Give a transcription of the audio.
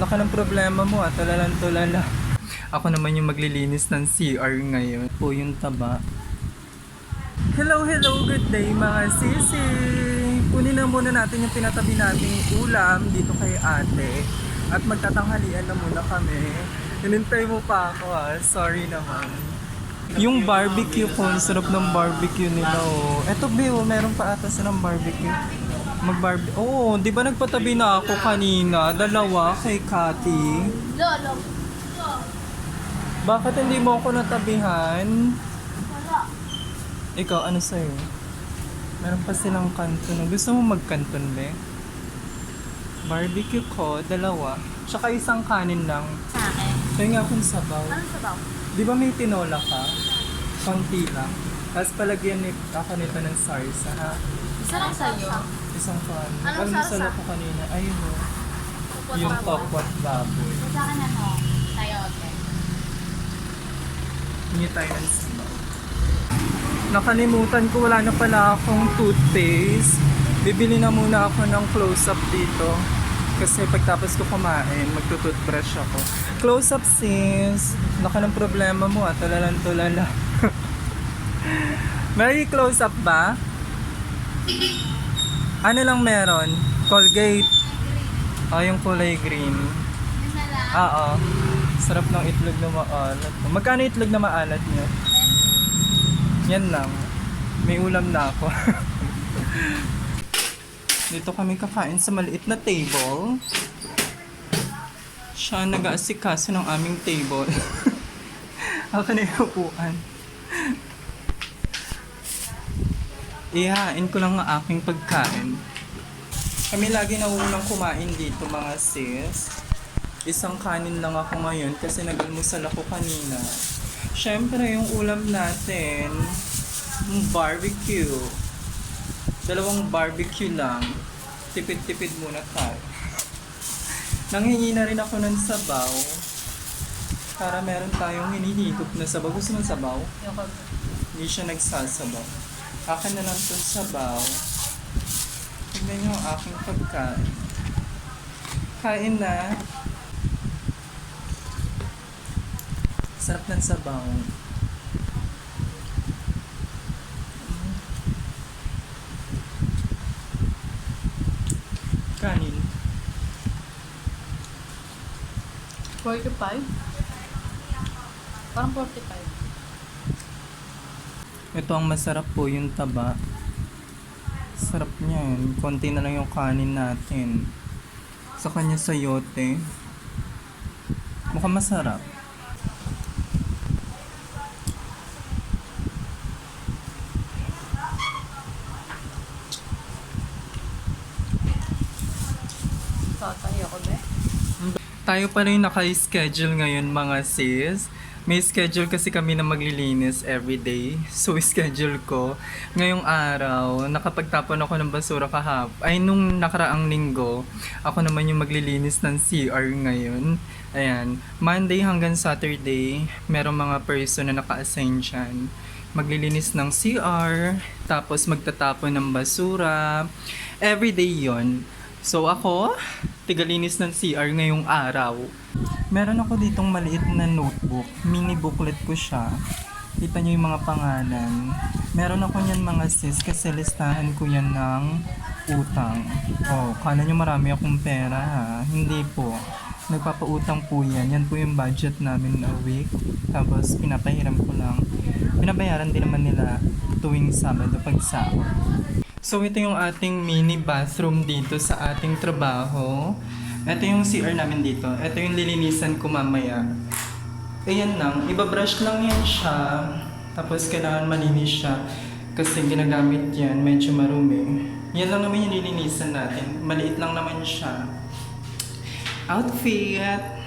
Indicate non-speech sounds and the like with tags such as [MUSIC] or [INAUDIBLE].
Laka ng problema mo at talalang tulala. Ako naman yung maglilinis ng CR ngayon. Po yung taba. Hello, hello, good day mga sisi! Kunin na muna natin yung pinatabi nating ulam dito kay ate. At magtatanghalian na muna kami. Hinintay mo pa ako ah, sorry naman. Yung barbecue ko, ang sarap ng barbecue nila oh. Eto Beo, meron pa ata silang barbecue. Mag-barbecue. Oo, oh, di ba nagpatabi na ako kanina? Dalawa kay Cathy. Lolo. Bakit hindi mo ako natabihan? Wala. Ikaw, ano sa'yo? Meron pa silang kanton. Gusto mo magkanton, be? Barbecue ko, dalawa. Tsaka isang kanin lang. Sa akin. Kaya nga kung sabaw. Ano sabaw? Di ba may tinola ka? Konti lang. Tapos palagyan ni ako nito ng sarsa, ha? Isa lang sa'yo. Isang kan. Anong Ano sarsa? ko kanina? Ayun o. Yung tokwat baboy. Sa akin ano? Sayote. Hingi tayo ng sabaw. Nakalimutan ko, wala na pala akong toothpaste. Bibili na muna ako ng close-up dito. Kasi pagtapos ko kumain, magtutoothbrush ako. Close-up sis. Laka ng problema mo at talalang tulala. May close-up ba? Ano lang meron? Colgate. Oh, yung kulay green. Oo. Sarap ng itlog na maalat. Magkano itlog na maalat niyo? Yan lang. May ulam na ako. [LAUGHS] Dito kami kakain sa maliit na table. Siya nag-aasikaso ng aming table. [LAUGHS] Ako na yung upuan. Ihain ko lang ang aking pagkain. Kami lagi na unang kumain dito mga sis. Isang kanin lang ako ngayon kasi nag-almusal ako kanina. Siyempre, yung ulam natin, yung barbecue. Dalawang barbecue lang. Tipid-tipid muna tayo. Nanghingi na rin ako ng sabaw. Para meron tayong hinihigop na sabaw. Gusto ng sabaw? Hindi siya nagsasabaw. Akin na lang itong sabaw. Tignan ang aking pagkain. Kain na. Sarap ng sabaw. Kanin. 45? Parang 45. Ito ang masarap po yung taba. Sarap niyan. Konti na lang yung kanin natin. Sa kanya sayote. Mukhang masarap. Tatay ako, be. Tayo pa rin naka-schedule ngayon mga sis. May schedule kasi kami na maglilinis everyday. So, [LAUGHS] schedule ko. Ngayong araw, nakapagtapon ako ng basura kahap. Ay, nung nakaraang linggo, ako naman yung maglilinis ng CR ngayon. Ayan. Monday hanggang Saturday, merong mga person na naka-assign dyan. Maglilinis ng CR, tapos magtatapon ng basura. Everyday yon So ako, tigalinis ng CR ngayong araw. Meron ako ditong maliit na notebook. Mini booklet ko siya. Kita niyo yung mga pangalan. Meron ako niyan mga sis kasi listahan ko yan ng utang. Oh, kala niyo marami akong pera ha? Hindi po. Nagpapautang po yan. Yan po yung budget namin a week. Tapos pinapahiram ko lang. Pinabayaran din naman nila tuwing Sabado pag sahod. So ito yung ating mini bathroom dito sa ating trabaho. Ito yung CR namin dito. Ito yung lilinisan ko mamaya. Ayan lang, ibabrush lang yan siya. Tapos kailangan malinis siya. Kasi ginagamit yan, medyo marumi. Yan lang naman yung lilinisan natin. Maliit lang naman siya. Outfit!